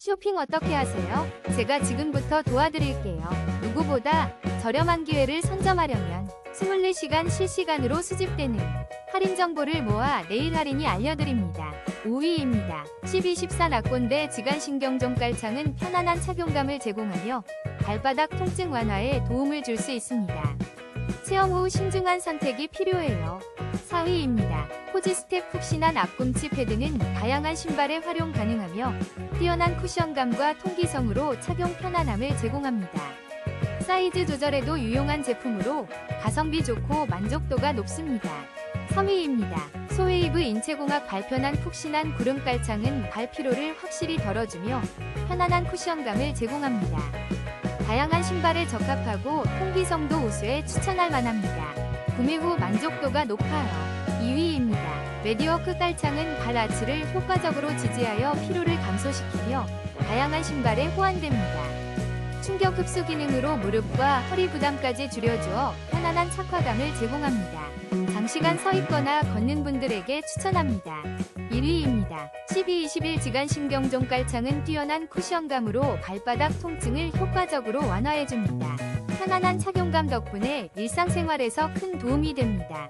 쇼핑 어떻게 하세요? 제가 지금부터 도와드릴게요. 누구보다 저렴한 기회를 선점하려면 24시간 실시간으로 수집되는 할인 정보를 모아 내일 할인이 알려드립니다. 5위입니다. 1214 낙곤대 지간신경종 깔창은 편안한 착용감을 제공하며 발바닥 통증 완화에 도움을 줄 수 있습니다. 체험 후 신중한 선택이 필요해요. 4위입니다. 포지스텝 푹신한 앞꿈치 패드는 다양한 신발에 활용 가능하며 뛰어난 쿠션감과 통기성으로 착용 편안함을 제공합니다. 사이즈 조절에도 유용한 제품으로 가성비 좋고 만족도가 높습니다. 3위입니다. 소웨이브 인체공학 발편한 푹신한 구름 깔창은 발 피로를 확실히 덜어주며 편안한 쿠션감을 제공합니다. 다양한 신발에 적합하고 통기성도 우수해 추천할 만합니다. 구매 후 만족도가 높아요. 2위입니다. 메디워크 깔창은 발 아치를 효과적으로 지지하여 피로를 감소시키며 다양한 신발에 호환됩니다. 충격 흡수 기능으로 무릎과 허리 부담까지 줄여주어 편안한 착화감을 제공합니다. 장시간 서 있거나 걷는 분들에게 추천합니다. 1위입니다. 12-21 지간신경종 깔창은 뛰어난 쿠션감으로 발바닥 통증을 효과적으로 완화해줍니다. 편안한 착용감 덕분에 일상생활에서 큰 도움이 됩니다.